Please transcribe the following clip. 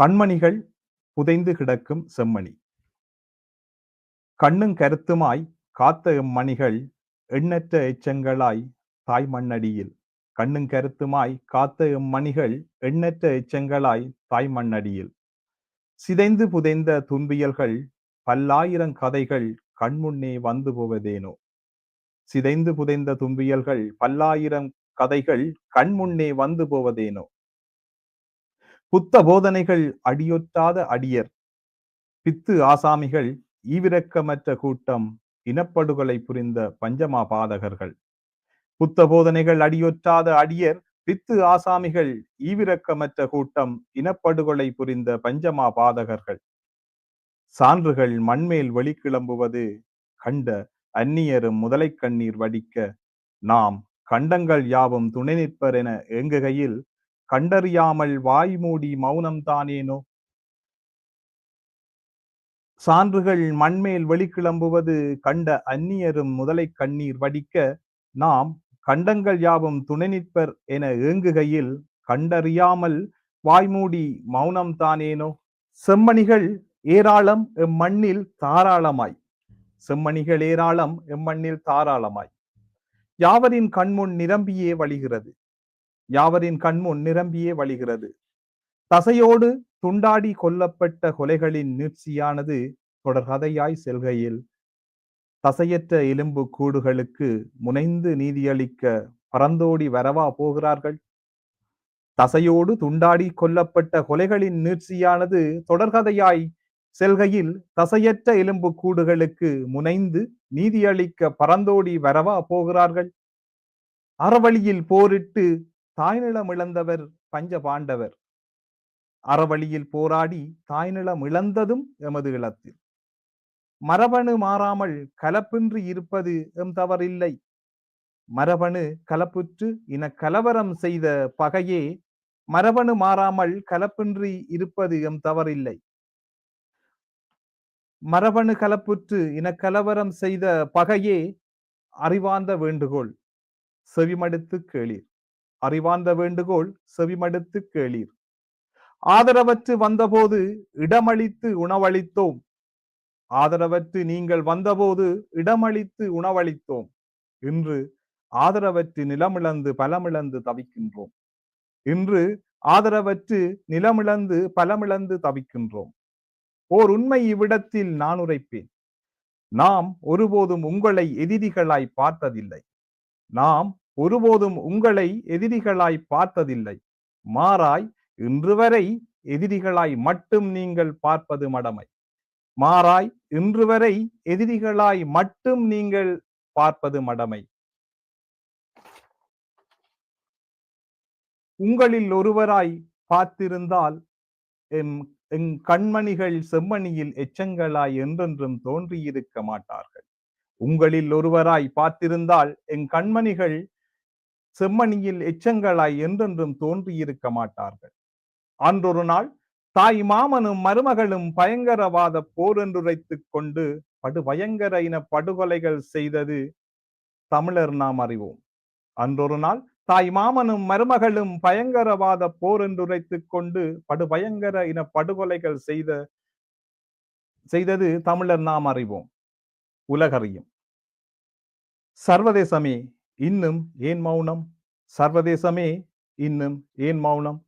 கண்மணிகள் புதைந்து கிடக்கும் செம்மணி. கண்ணும் கருத்துமாய் காத்த எம்மணிகள் எண்ணற்ற எச்சங்களாய் தாய் மண்ணடியில். கண்ணும் கருத்துமாய் காத்த எம்மணிகள் எண்ணற்ற எச்சங்களாய் தாய் மண்ணடியில். சிதைந்து புதைந்த துன்பியல்கள் பல்லாயிரம் கதைகள் கண்முன்னே வந்து போவதேனோ? சிதைந்து புதைந்த துன்பியல்கள் பல்லாயிரம் கதைகள் கண்முன்னே வந்து போவதேனோ? புத்த போதனைகள் அடியொற்றாத அடியர். பித்து ஆசாமிகள் ஈவிரக்கமற்ற கூட்டம் இனப்படுகொலை புரிந்த பஞ்சமா பாதகர்கள். புத்த போதனைகள் அடியொற்றாத அடியர் பித்து ஆசாமிகள் ஈவிரக்கமற்ற கூட்டம் இனப்படுகொலை புரிந்த பஞ்சமா பாதகர்கள். சான்றுகள் மண்மேல் வெளிக்கிளம்புவது கண்ட அந்நியரும் முதலை கண்ணீர் வடிக்க நாம் கண்டங்கள் யாவும் துணை நிற்பர் என ஏங்குகையில் கண்டறியாமல் வாய் மூடி மௌனம் தானேனோ? சான்றுகள் மண்மேல் வெளிக்கிளம்புவது கண்ட அந்நியரும் முதலை கண்ணீர் வடிக்க நாம் கண்டங்கள் யாவும் துணை நிற்பர் என ஏங்குகையில் கண்டறியாமல் வாய்மூடி மௌனம் தானேனோ? செம்மணிகள் ஏராளம் எம்மண்ணில் தாராளமாய். செம்மணிகள் ஏராளம் எம்மண்ணில் தாராளமாய். யாவரின் கண்முன் நிரம்பியே வழிகிறது. யாவரின் கண்முன் நிரம்பியே வழிகிறது. தசையோடு துண்டாடி கொல்லப்பட்ட கொலைகளின் நீட்சியானது தொடர்கதையாய் செல்கையில். தசையற்ற எலும்பு கூடுகளுக்கு முனைந்து நீதியளிக்க பறந்தோடி வரவா போகிறார்கள்? தசையோடு துண்டாடி கொல்லப்பட்ட கொலைகளின் நீட்சியானது தொடர்கதையாய் செல்கையில் தசையற்ற எலும்பு கூடுகளுக்கு முனைந்து நீதியளிக்க பறந்தோடி வரவா போகிறார்கள்? அறவழியில் போரிட்டு தாய்நிலம் இழந்தவர் பஞ்ச பாண்டவர். அறவழியில் போராடி தாய்நிலம் இழந்ததும் எமது இளத்தில். மரபணு மாறாமல் கலப்பின்றி இருப்பது எம் தவறில்லை. மரபணு கலப்புற்று இன கலவரம் செய்த பகையே மரபணு மாறாமல் கலப்பின்றி இருப்பது எம் தவறில்லை. மரபணு கலப்புற்று இன கலவரம் செய்த பகையே அறிவார்ந்த வேண்டுகோள் செவிமடுத்து கேளீர். அறிவார்ந்த வேண்டுகோள் செவிமடுத்து கேளீர். ஆதரவற்று வந்தபோது இடமளித்து உணவளித்தோம். ஆதரவற்று நீங்கள் வந்தபோது இடமளித்து உணவளித்தோம். இன்று ஆதரவற்று நிலமிழந்து பலமிழந்து தவிக்கின்றோம். இன்று ஆதரவற்று நிலமிழந்து பலமிழந்து தவிக்கின்றோம். ஓர் உண்மை இவ்விடத்தில் நான் உரைப்பேன். நாம் ஒருபோதும் உங்களை எதிரிகளாய் பார்த்ததில்லை. நாம் ஒருபோதும் உங்களை எதிரிகளாய் பார்த்ததில்லை. மாறாய் இன்று வரை எதிரிகளாய் மட்டும் நீங்கள் பார்ப்பது மடமை. மாறாய் இன்று வரை எதிரிகளாய் மட்டும் நீங்கள் பார்ப்பது மடமை. உங்களில் ஒருவராய் பார்த்திருந்தால் எம் எங் கண்மணிகள் செம்மணியில் எச்சங்களாய் என்றென்றும் தோன்றியிருக்க மாட்டார்கள். உங்களில் ஒருவராய் பார்த்திருந்தால் என் கண்மணிகள் செம்மணியில் எச்சங்களாய் என்றென்றும் தோன்றியிருக்க மாட்டார்கள். அன்றொரு நாள் தாய் மாமனும் மருமகளும் பயங்கரவாத போர் என்றுரைத்துக் கொண்டு படு பயங்கர இன படுகொலைகள் செய்தது தமிழர் நாம் அறிவோம். அன்றொரு நாள் தாய் மாமனும் மருமகளும் பயங்கரவாத போர் என்றுரைத்துக் கொண்டு படு பயங்கர இன படுகொலைகள் செய்த செய்தது தமிழர் நாம் அறிவோம். உலகறியும். சர்வதேசமே இன்னும் ஏன் மௌனம்? சர்வதேசமே இன்னும் ஏன் மௌனம்?